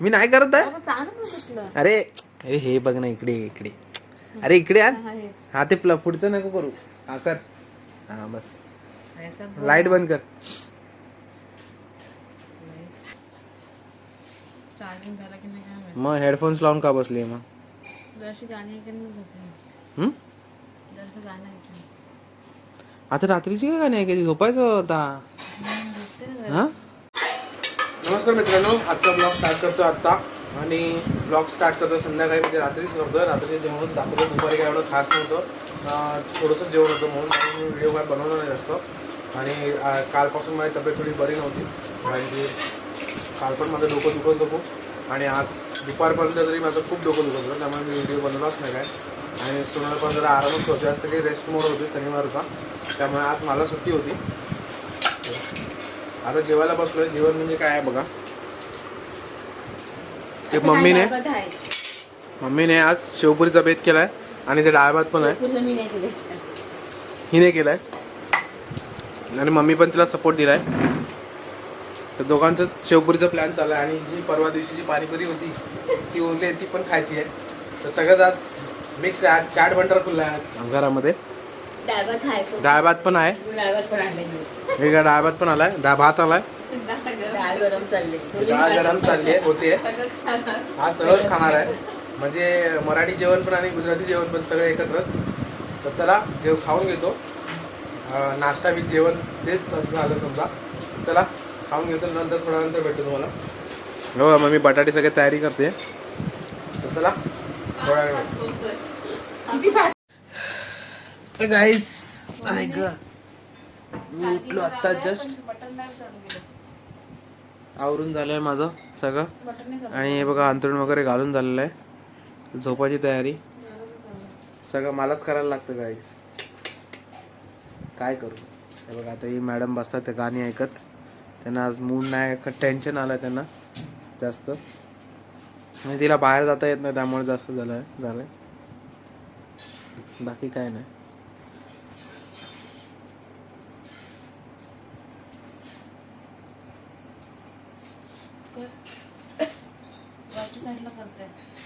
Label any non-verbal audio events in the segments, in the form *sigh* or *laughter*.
मी नाही करत आहे. अरे अरे हे बघ ना इकडे इकडे. अरे इकडे आण. हा, ते प्ल- पुढचं नको करू. हा कर. हा बस. लाइट बंद कर. मग हेडफोन्स लावून का बसली मग? आता रात्रीची काय गाणी ऐकायची? झोपायचं होता. हा? नमस्कार मित्रांनो आजचा ब्लॉग स्टार्ट करतो आत्ता. आणि ब्लॉग स्टार्ट करतो संध्याकाळी म्हणजे रात्रीच करतोय रात्री जेवण दाखवतो दुपारी काय एवढं खास नव्हतं. थोडंसं जेवण होतं म्हणून. मी व्हिडिओ काय बनवला नाही जास्त. आणि कालपासून माझी तब्येत थोडी बरी नव्हती. कारण की काल पण माझं डोकं दुखत होतो खूप. आणि आज दुपारपर्यंत तरी माझं खूप डोकं दुखत होतं. त्यामुळे मी व्हिडिओ बनवलाच नाही काय. आणि सोनाला पण जरा आरामच होते. जास्त काही रेस्ट मोड होती शनिवार होता त्यामुळे आज मला सुट्टी होती. आता जेवायला बसलोय. जेवण म्हणजे काय आहे बघा. एक मम्मीने मम्मीने आज शेवपुरीचा बेत केलाय आणि ते डाळ भात पण आहे. हिने केलाय. आणि मम्मी पण तिला सपोर्ट दिलाय. तर दोघांचंच शेवपुरीचा प्लॅन चालू आहे आणि जी परवा दिवशी जी पाणीपुरी होती ती उरली ती पण खायची आहे. तर सगळंच आज मिक्स आहे. आज चाट भंडार खुल्ला आहे आज घरामध्ये. डाळ भात पण आहे. वेगळा डाळ भात पण आलाय? डाळ भात आलाय? डाळ गरम चालले. डाळ गरम चालली आहे होते हा सगळंच खाणार आहे. म्हणजे मराठी जेवण पण आणि गुजराती जेवण पण सगळं एकत्रच. तर चला जेव खाऊन घेतो. नाश्ता विथ जेवण तेच असं झालं समजा. चला खाऊन घेतो नंतर थोड्या नंतर भेटतो तुम्हाला. हो मग मी बटाटे सगळे तयारी करते. तर चला थोड्या वेळ. गाईस ऐक मी उठलो आत्ता जस्ट आवरून झालंय माझं सगळं. आणि हे बघा अंतरुण वगैरे घालून झालेलं आहे. झोपाची तयारी. सगळं मलाच करायला लागतं गाईस काय करू? हे बघा आता ही मॅडम बसतात ते गाणी ऐकत. त्यांना आज मूड नाही टेन्शन आलं त्यांना. जास्त. म्हणजे तिला बाहेर जाता येत नाही त्यामुळे जास्त झालं आहे झालं बाकी काय नाही वरच्या साईडला करते हा ना हां दे ते मी करतो नाही. नमक का नमक नमक का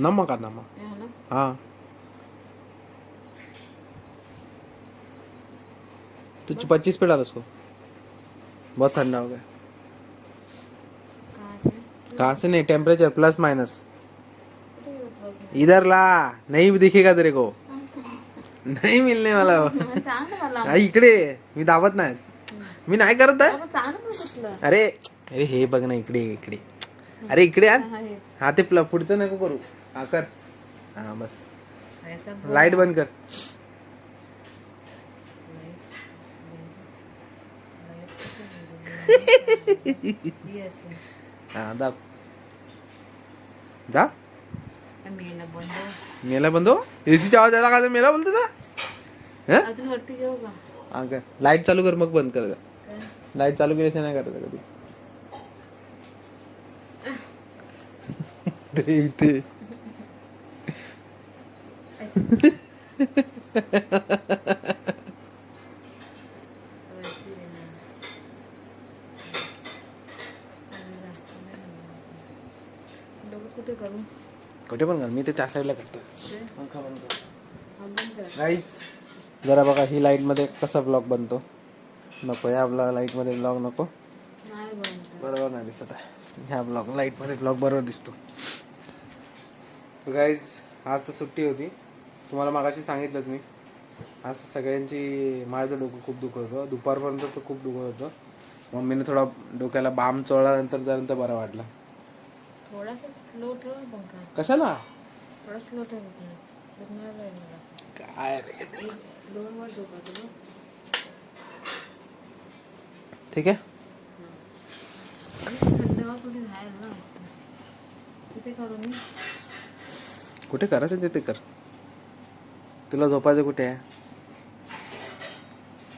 नमक हे हा ना हाँ तो पच्चीस पे डाल उसको बहुत ठंडा हो गया कहाँ से कहाँ से नहीं टेम्परेचर प्लस माइनस कुठे गेलं बस नाही. इधर ला नहीं दिखेगा तेरे को नहीं मिलने वाला वो. मग सांग ना मला हा, इकडे मी दावत नाही मी नाही करत आहे अगं चांगलं बघितलं अरे अरे हे बघ ना इकडे इकडे अरे इकडे आण. हा हे. हा ते प्ल- पुढचं नको करू. हा कर. हा बस. लाइट बंद कर. हा दाब. दाब. मेला बंद. मेला बंदो एसीचा आवाज आला का मेला बोलतो हं? का? हा कर. लाइट चालू कर मग बंद कर? लाइट चालू केल्याशिवाय नाही करायचं कधी. इथे. डोकं कुठे करू? कुठे पण कर मी ते त्या साईडला करतो. गाईस जरा बघा ही लाइटमध्ये कसा ब्लॉग बनतो? नको या ब्लॉग लाइटमध्ये ब्लॉग नको. बरोबर नाही दिसत आहे. ह्या ब्लॉग लाइटमध्ये ब्लॉग बरोबर दिसतो. गाईज आज तर सुट्टी होती. तुम्हाला मागाशी सांगितलं मी. आज सगळ्यांची माझं डोकं खूप दुखत होतं. दुपारपर्यंत तर खूप दुखत होतं. मम्मीने थोडा डोक्याला बाम चोळल्यानंतर त्यानंतर बरं वाटलं. थोडासा स्लो ठेव कशाला? थोडा स्लो ठेव. काय रे? दोन वर ठीक आहे. तिथे करू मी. कुठे करायचं ते ते कर. तुला झोपायचं कुठे? आहे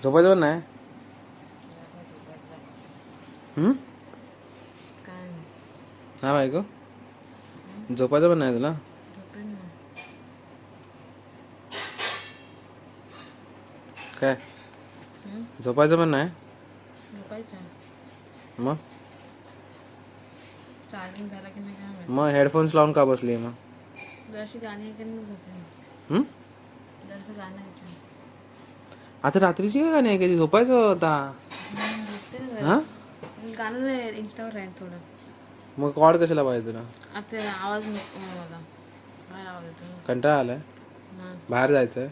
झोपायचं पण नाही. हा बायको झोपायचं पण नाही तुला? काय? झोपायचं पण नाही? झोपायचं मग मग हेडफोन्स लावून का बसली मग? आता रात्रीची काय गाणी ऐकायची? झोपायचं. हा गाणं इंस्टावर राहील थोडं. मग कॉड कशाला पाहिजे तुला? आता आवाज कंटाळा आलाय? बाहेर जायचं हा.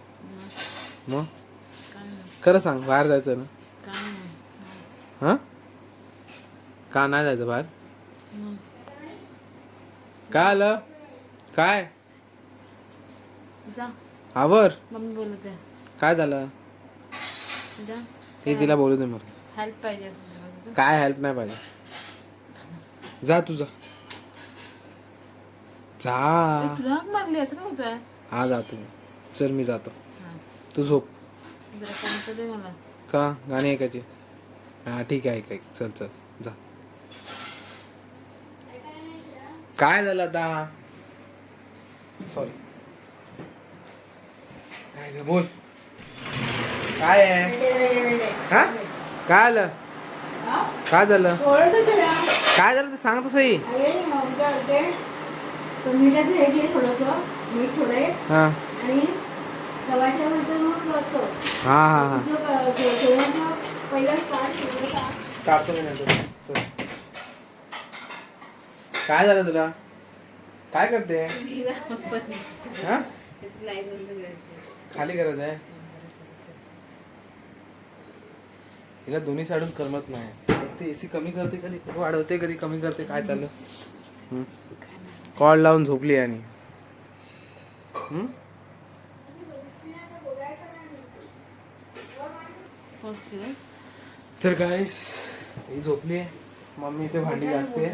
मग? खरं सांग बाहेर जायचं ना? हां? का नाही जायचं बाहेर. काय आलं? काय? जा. आवर. मम्मी बोलत आहे. काय झालं? जा. हे तिला बोलू दे मग हेल्प पाहिजे असं तुला तिथं. काय हेल्प नाही पाहिजे. जा तू जा. जा. ए, तुला हाक मारली असं काय होतंय? हा जातो मी. चल मी जातो. हा. तू झोप. जरा कोणतं दे मला. का? गाणी ऐकायची? हा ठीक आहे ऐक ऐक. चल चल. जा. काय झालं आता? सॉरी काय ग बोल. काय आहे? हा? काय आलं? काय झालं? काय झालं ते सांग हे हा. हा हा हा. चल. काय झालं तुला? काय करते? हा? खाली करत आहे? तिला दोन्ही साडून करमत नाही. ते एसी कमी करते कधी? वाढवते कधी? कमी करते? काय चाललं? कॉल लावून झोपली आणि. तर काय ही झोपली मम्मी इथे भांडी घासते.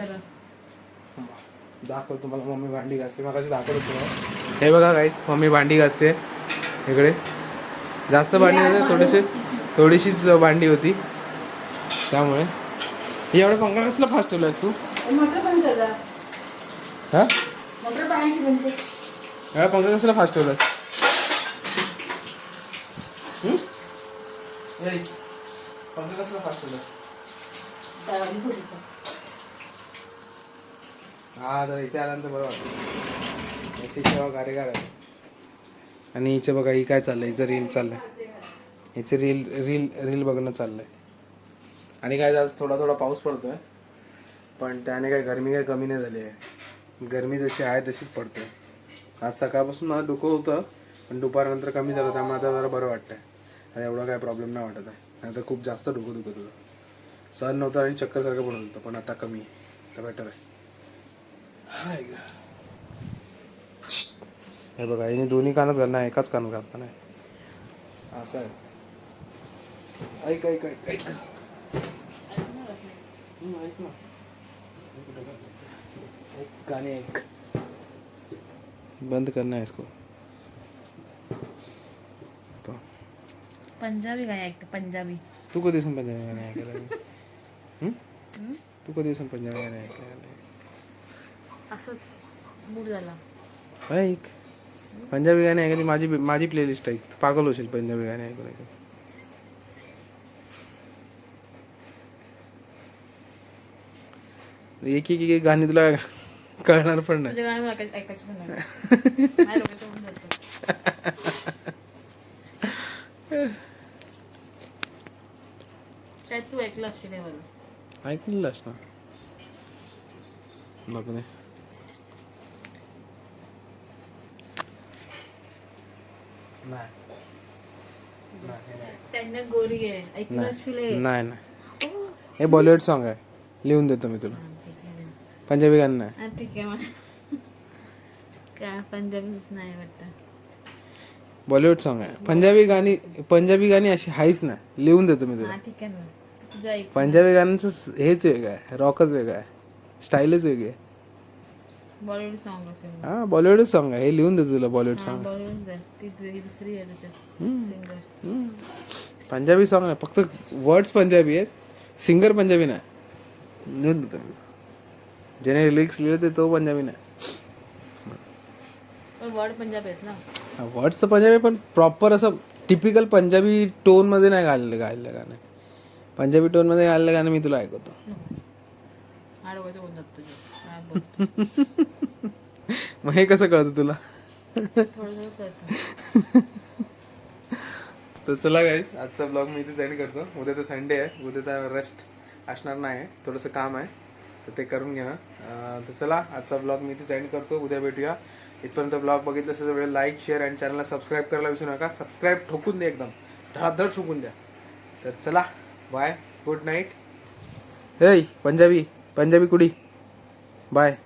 दाखव तुम्हाला मम्मी भांडी घासते. मग दाखवत तुम्हाला हे बघा गाईस मम्मी भांडी घासते. इकडे. जास्त भांडी नाही थोडेसे थोडीशीच भांडी होती. त्यामुळे. हे एवढा पंखा कसला फास्ट ठेवलाय तू. हा. एवढा पंखा कसला फास्ट ठेवलास पंखा कसला फास्ट ठेवलास. हा जरा इथे आल्यानंतर बरं वाटतं. एसी सेवा गारेगार आहे. आणि हिचं बघा ही काय चाललंय? हिचं रील चाललंय. हिचं रील रील रील बघणं चाललंय. आणि काय आज थोडा थोडा पाऊस पडतोय. पण त्याने काय गरमी काय कमी नाही झाली आहे. गरमी जशी आहे तशीच पडते. आज सकाळपासून मला डोकं होतं पण दुपारनंतर कमी झालं त्यामुळे आता जरा बरं वाटतंय. आता एवढा काय प्रॉब्लेम नाही वाटत आहे. नाही तर खूप जास्त डोकं दुखत होतं. सहन नव्हतं आणि चक्करसारखं पण होतं पण आता कमी. आहे तर बेटर आहे. हे बघा हिने दोन्ही कानात घालणार एकाच कानात घालता नाही असं आहे ऐक ऐक ऐक ऐक। हम्म, ऐक ना। ऐक गाणे ऐक। बंद करना है इसको। तो। पंजाबी गाणी ऐकते पंजाबी। तू कधीपासून पंजाबी गाणे ऐकायला लागली? *laughs* हम्म? तू कधीपासून पंजाबी गाणे ऐकायला? असंच मूड झाला. ऐक पंजाबी गाणे ऐकायची माझी माझी प्लेलिस्ट ऐक तू पागल होशील पंजाबी गाणे ऐकून ऐकून. एक एक एक गाणी तुला कळणार पण नाही. तुझे गाणी मला ऐकायचं ऐकायचं पण नाही. *laughs* माझ्या डोक्यात होऊन जातं. शायद तू ऐकलं असशील हे मला ऐकलेलंस ना बघ ने त्यांना गोरी आहे. नाही. नाही हे बॉलिवूड सॉन्ग आहे. लिहून देतो मी तुला. पंजाबी गाणं नाही. हा, ठीक आहे पंजाबी नाही वाटतं. बॉलिवूड सॉन्ग आहे. पंजाबी गाणी पंजाबी गाणी अशी हाईच ना लिहून देतो मी तुला. ठीक आहे पंजाबी गाण्यांचं हेच वेगळं आहे. रॉकच वेगळं आहे. स्टाईलच वेगळी आहे. बॉलिवूड सॉन्ग असेल हा बॉलिवूडच सॉन्ग आहे. हे लिहून देतो तुला बॉलिवूड सॉन्ग बॉलिवूड आहे. ती ती दुसरी आहे त्याच्यात सिंगर पंजाबी सॉन्ग आहे. फक्त वर्ड्स पंजाबी आहेत. सिंगर पंजाबी नाही. लिहून देतो मी ज्याने लिरिक्स लिहिले ते तो पंजाबी नाही. पण वर्ड पंजाब आहेत ना. वर्ड्स तर पंजाबी पण प्रॉपर असं टिपिकल पंजाबी टोनमध्ये नाही गायलेलं गायलेलं गाणं. पंजाबी टोनमध्ये गायलेलं गाणं मी तुला ऐकवतो. काय *laughs* बोलतो मग हे कसं कळतं तुला? *laughs* तर चला गाईज आजचा ब्लॉग मी इथे सेंड करतो. उद्या तर संडे आहे. उद्या तर रेस्ट असणार नाही. थोडंसं काम आहे. तर ते करून घ्या. तर चला आजचा ब्लॉग मी इथे सेंड करतो. उद्या भेटूया. इथपर्यंत ब्लॉग बघितलं असेल तर वेळ लाईक शेअर आणि चॅनलला सबस्क्राईब करायला विसरू नका. सबस्क्राईब ठोकून द्या एकदम. धडाधड ठोकून द्या. तर चला बाय गुड नाईट हे पंजाबी पंजाबी कुडी? बाय